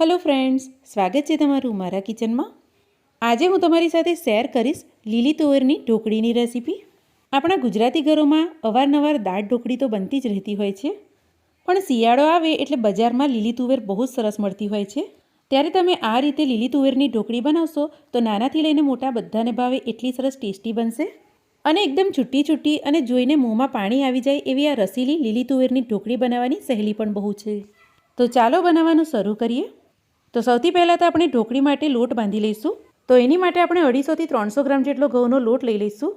Hello friends, સ્વાગત છે તમારું મારા કિચનમાં. આજે હું તમારી સાથે શેર કરીશ લીલી તુવેરની ઢોકળીની રેસીપી. આપણા ગુજરાતી ઘરોમાં અવારનવાર દાળ ઢોકળી તો બનતી જ રહેતી હોય છે. પણ શિયાળો આવે એટલે બજારમાં લીલી તુવેર બહુ જ સરસ મળતી હોય છે. ત્યારે તમે આ રીતે લીલી તુવેરની ઢોકળી બનાવશો તો નાનાથી લઈને મોટા બધાને ભાવે એટલી સરસ ટેસ્ટી બનશે. અને એકદમ છૂટી છૂટી અને જોઈને મોંમાં પાણી આવી જાય એવી આ રસીલી લીલી તુવેરની ઢોકળી બનાવવાની સહેલી પણ બહુ છે. તો ચાલો બનાવવાનું શરૂ કરીએ. તો સૌથી પહેલાં તો આપણે ઢોકળી માટે લોટ બાંધી લઈશું. તો એની માટે આપણે અઢીસોથી ત્રણસો ગ્રામ જેટલો ઘઉંનો લોટ લઈ લઈશું.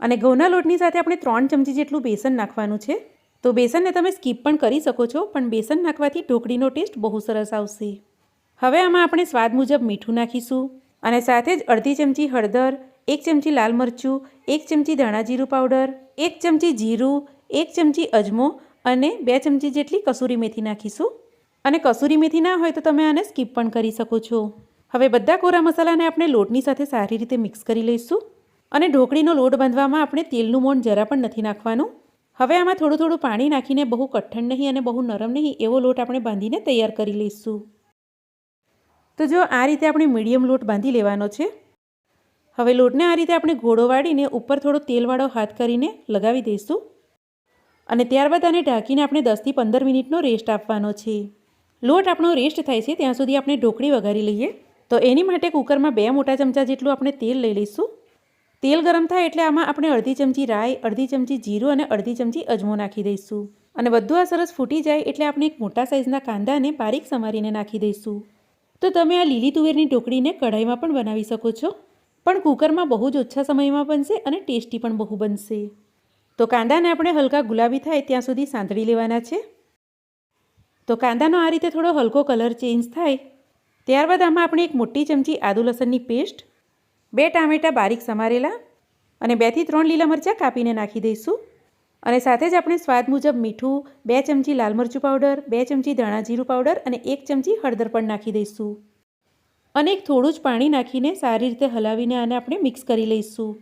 અને ઘઉંના લોટની સાથે આપણે ત્રણ ચમચી જેટલું બેસન નાખવાનું છે. તો બેસનને તમે સ્કીપ પણ કરી શકો છો, પણ બેસન નાખવાથી ઢોકળીનો ટેસ્ટ બહુ સરસ આવશે. હવે આમાં આપણે સ્વાદ મુજબ મીઠું નાખીશું. અને સાથે જ અડધી ચમચી હળદર, એક ચમચી લાલ મરચું, એક ચમચી ધાણા જીરું પાવડર, એક ચમચી જીરું, એક ચમચી અજમો અને બે ચમચી જેટલી કસૂરી મેથી નાખીશું. અને કસૂરી મેથી ના હોય તો તમે આને સ્કીપ પણ કરી શકો છો. હવે બધા કોરા મસાલાને આપણે લોટની સાથે સારી રીતે મિક્સ કરી લઈશું. અને ઢોકળીનો લોટ બાંધવામાં આપણે તેલનું મોણ જરા પણ નથી નાખવાનું. હવે આમાં થોડું થોડું પાણી નાખીને બહુ કઠણ નહીં અને બહુ નરમ નહીં એવો લોટ આપણે બાંધીને તૈયાર કરી લઈશું. તો જો આ રીતે આપણે મીડિયમ લોટ બાંધી લેવાનો છે. હવે લોટને આ રીતે આપણે ઘોડો વાળીને ઉપર થોડો તેલવાળો હાથ કરીને લગાવી દઈશું. અને ત્યારબાદ આને ઢાંકીને આપણે દસથી પંદર મિનિટનો રેસ્ટ આપવાનો છે. લોટ આપણો રેસ્ટ થાય છે, ત્યાં સુધી આપણે ઢોકળી વઘારી લઈએ. તો એની માટે કુકરમાં બે મોટા ચમચા જેટલું આપણે તેલ લઈ લઈશું. તેલ ગરમ થાય એટલે આમાં આપણે અડધી ચમચી રાઈ, અડધી ચમચી જીરું અને અડધી ચમચી અજમો નાખી દઈશું. અને બધું આ સરસ ફૂટી જાય એટલે આપણે એક મોટા સાઇઝના કાંદાને બારીક સમારીને નાખી દઈશું. તો તમે આ લીલી તુવેરની ઢોકળીને કઢાઈમાં પણ બનાવી શકો છો. પણ કુકરમાં બહુ જ ઓછા સમયમાં બનશે અને ટેસ્ટી પણ બહુ બનશે. તો કાંદાને આપણે હલકા ગુલાબી થાય ત્યાં સુધી સાંતળી લેવાના છે. તો કાંદાનો આ રીતે થોડો હલકો કલર ચેન્જ થાય. ત્યારબાદ આમાં આપણે એક મોટી ચમચી આદુ લસણની પેસ્ટ, બે ટામેટાં બારીક સમારેલા અને બેથી ત્રણ લીલા મરચાં કાપીને નાખી દઈશું. અને સાથે જ આપણે સ્વાદ મુજબ મીઠું, બે ચમચી લાલ મરચું પાવડર, બે ચમચી ધાણા જીરું પાવડર અને એક ચમચી હળદર પણ નાખી દઈશું. અને એક થોડું જ પાણી નાખીને સારી રીતે હલાવીને આને આપણે મિક્સ કરી લઈશું.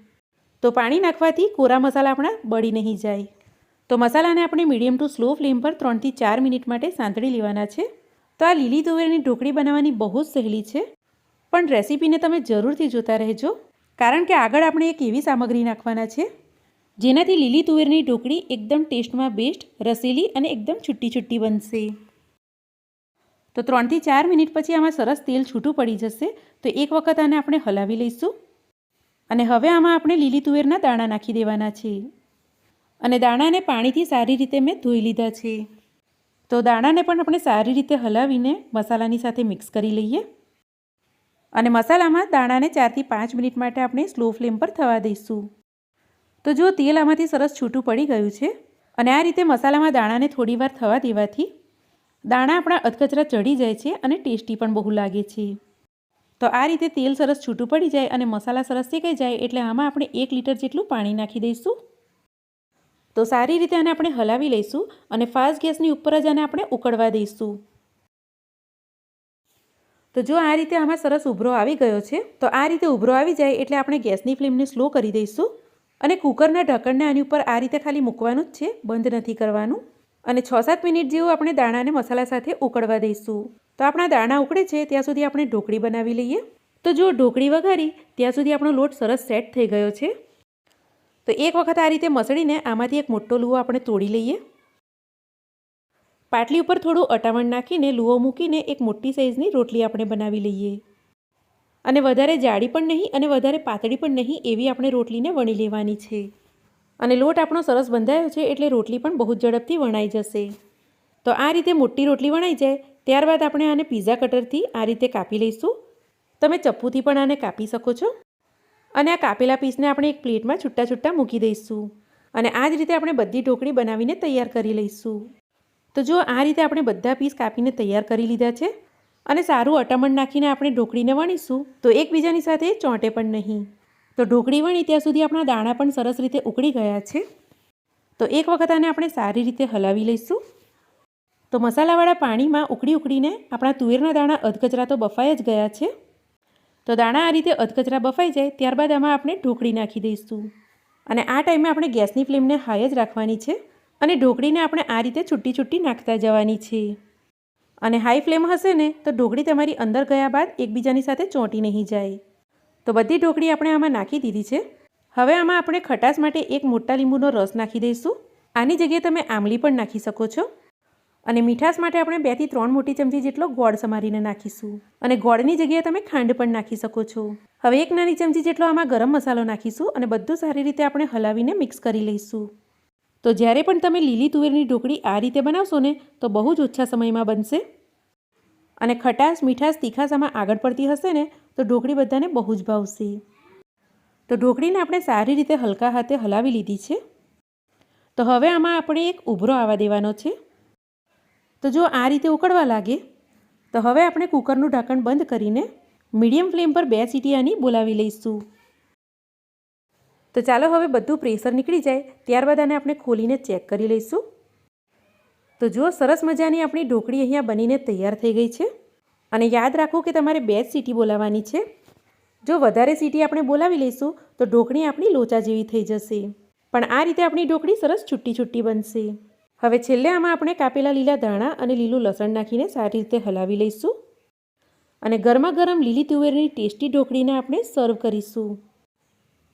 તો પાણી નાખવાથી કોરા મસાલા આપણા બળી નહીં જાય. તો મસાલાને આપણે મીડિયમ ટુ સ્લો ફ્લેમ પર ત્રણથી ચાર મિનિટ માટે સાંતળી લેવાના છે. તો આ લીલી તુવેરની ઢોકળી બનાવવાની બહુ જ સહેલી છે. પણ રેસીપીને તમે જરૂરથી જોતા રહેજો, કારણ કે આગળ આપણે એક એવી સામગ્રી નાખવાના છે, જેનાથી લીલી તુવેરની ઢોકળી એકદમ ટેસ્ટમાં બેસ્ટ, રસીલી અને એકદમ છૂટી છૂટી બનશે. તો ત્રણથી ચાર મિનિટ પછી આમાં સરસ તેલ છૂટું પડી જશે, તો એક વખત આને આપણે હલાવી લઈશું. અને હવે આમાં આપણે લીલી તુવેરના દાણા નાખી દેવાના છે અને દાણાને પાણીથી સારી રીતે મેં ધોઈ લીધા છે. તો દાણાને પણ આપણે સારી રીતે હલાવીને મસાલાની સાથે મિક્સ કરી લઈએ. અને મસાલામાં દાણાને ચારથી પાંચ મિનિટ માટે આપણે સ્લો ફ્લેમ પર થવા દઈશું. તો જો તેલ આમાંથી સરસ છૂટું પડી ગયું છે અને આ રીતે મસાલામાં દાણાને થોડીવાર થવા દેવાથી દાણા આપણા અધકચરા ચડી જાય છે અને ટેસ્ટી પણ બહુ લાગે છે. તો આ રીતે તેલ સરસ છૂટું પડી જાય અને મસાલા સરસ શેકાઈ જાય એટલે આમાં આપણે એક લીટર જેટલું પાણી નાખી દઈશું. તો સારી રીતે આને આપણે હલાવી લઈશું અને ફાસ્ટ ગેસની ઉપર જ આને આપણે ઉકળવા દઈશું. તો જો આ રીતે આમાં સરસ ઉભરો આવી ગયો છે, તો આ રીતે ઉભરો આવી જાય એટલે આપણે ગેસની ફ્લેમને સ્લો કરી દઈશું અને કુકરના ઢક્કણને આની ઉપર આ રીતે ખાલી મૂકવાનું જ છે, બંધ નથી કરવાનું. અને છ સાત મિનિટ જેવું આપણે દાણાને મસાલા સાથે ઉકળવા દઈશું. તો આપણા દાણા ઉકળે છે, ત્યાં સુધી આપણે ઢોકળી બનાવી લઈએ. તો જો ઢોકળી વઘારી, ત્યાં સુધી આપણો લોટ સરસ સેટ થઈ ગયો છે. તો એક વખત આ રીતે મસળીને આમાંથી એક મોટો લુવો આપણે તોડી લઈએ. પાટલી ઉપર થોડું અટામણ નાખીને લુવો મૂકીને એક મોટી સાઇઝની રોટલી આપણે બનાવી લઈએ. અને વધારે જાડી પણ નહીં અને વધારે પાતળી પણ નહીં એવી આપણે રોટલીને વણી લેવાની છે. અને લોટ આપણો સરસ બંધાયો છે એટલે રોટલી પણ બહુ ઝડપથી વણાઈ જશે. તો આ રીતે મોટી રોટલી વણાઈ જાય, ત્યારબાદ આપણે આને પીઝા કટરથી આ રીતે કાપી લઈશું. તમે ચપ્પુથી પણ આને કાપી શકો છો. અને આ કાપેલા પીસને આપણે એક પ્લેટમાં છૂટા છૂટા મૂકી દઈશું. અને આ જ રીતે આપણે બધી ઢોકળી બનાવીને તૈયાર કરી લઈશું. તો જો આ રીતે આપણે બધા પીસ કાપીને તૈયાર કરી લીધા છે અને સારું અટામણ નાખીને આપણે ઢોકળીને વણીશું, તો એકબીજાની સાથે ચોંટે પણ નહીં. તો ઢોકળી વણી ત્યાં સુધી આપણા દાણા પણ સરસ રીતે ઉકળી ગયા છે. તો એક વખત આને આપણે સારી રીતે હલાવી લઈશું. તો મસાલાવાળા પાણીમાં ઉકળી ઉકળીને આપણા તુવેરના દાણા અધકચરા તો બફાઈ જ ગયા છે. તો દાણા આ રીતે અધકચરા બફાઈ જાય ત્યારબાદ આમાં આપણે ઢોકળી નાખી દઈશું. અને આ ટાઈમે આપણે ગેસની ફ્લેમને હાઈ જ રાખવાની છે અને ઢોકળીને આપણે આ રીતે છૂટી છૂટી નાખતા જવાની છે. અને હાઈ ફ્લેમ હશે ને તો ઢોકળી તમારી અંદર ગયા બાદ એકબીજાની સાથે ચોંટી નહીં જાય. તો બધી ઢોકળી આપણે આમાં નાખી દીધી છે. હવે આમાં આપણે ખટાશ માટે એક મોટા લીંબુનો રસ નાખી દઈશું. આની જગ્યાએ તમે આમલી પણ નાખી શકો છો. અને મીઠાશ માટે આપણે બેથી ત્રણ મોટી ચમચી જેટલો ગોળ સમારીને નાખીશું. અને ગોળની જગ્યાએ તમે ખાંડ પણ નાખી શકો છો. હવે એક નાની ચમચી જેટલો આમાં ગરમ મસાલો નાખીશું અને બધું સારી રીતે આપણે હલાવીને મિક્સ કરી લઈશું. તો જ્યારે પણ તમે લીલી તુવેરની ઢોકળી આ રીતે બનાવશો ને, તો બહુ જ ઓછા સમયમાં બનશે. અને ખટાશ, મીઠાશ, તીખાશ આમાં આગળ પડતી હશે ને, તો ઢોકળી બધાને બહુ જ ભાવશે. તો ઢોકળીને આપણે સારી રીતે હલકા હાથે હલાવી લીધી છે. તો હવે આમાં આપણે એક ઉભરો આવવા દેવાનો છે. તો જો આ રીતે ઉકળવા લાગે, તો હવે આપણે કુકરનું ઢાંકણ બંધ કરીને મીડિયમ ફ્લેમ પર બે સીટી આની બોલાવી લઈશું. તો ચાલો હવે બધું પ્રેશર નીકળી જાય, ત્યારબાદ આને આપણે ખોલીને ચેક કરી લઈશું. તો જો સરસ મજાની આપણી ઢોકળી અહીંયા બનીને તૈયાર થઈ ગઈ છે. અને યાદ રાખો કે તમારે બે જ સીટી બોલાવવાની છે. જો વધારે સીટી આપણે બોલાવી લઈશું, તો ઢોકળી આપણી લોચા જેવી થઈ જશે. પણ આ રીતે આપણી ઢોકળી સરસ છૂટી છૂટી બનશે. હવે છેલ્લે આમાં આપણે કાપેલા લીલા ધાણા અને લીલું લસણ નાખીને સારી રીતે હલાવી લઈશું. અને ગરમા ગરમ લીલી તુવેરની ટેસ્ટી ઢોકળીને આપણે સર્વ કરીશું.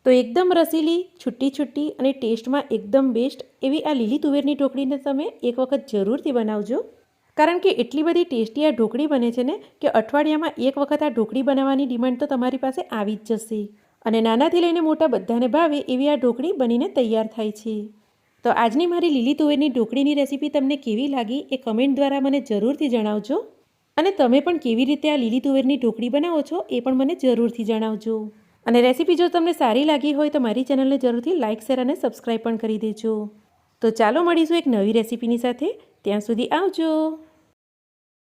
તો એકદમ રસીલી, છૂટી છૂટી અને ટેસ્ટમાં એકદમ બેસ્ટ એવી આ લીલી તુવેરની ઢોકળીને તમે એક વખત જરૂરથી બનાવજો. કારણ કે એટલી બધી ટેસ્ટી આ ઢોકળી બને છે ને કે અઠવાડિયામાં એક વખત આ ઢોકળી બનાવવાની ડિમાન્ડ તો તમારી પાસે આવી જ જશે. અને નાનાથી લઈને મોટા બધાને ભાવે એવી આ ઢોકળી બનીને તૈયાર થાય છે. તો આજની મારી લીલી તુવેરની ઢોકળીની રેસીપી તમને કેવી લાગી એ કમેન્ટ દ્વારા મને જરૂરથી જણાવજો. અને તમે પણ કેવી રીતે આ લીલી તુવેરની ઢોકળી બનાવો છો એ પણ મને જરૂરથી જણાવજો. અને રેસીપી જો તમને સારી લાગી હોય તો મારી ચેનલને જરૂરથી લાઇક શેર અને સબસ્ક્રાઈબ પણ કરી દેજો. તો ચાલો મળીશું એક નવી રેસીપીની સાથે. ત્યાં સુધી આવજો.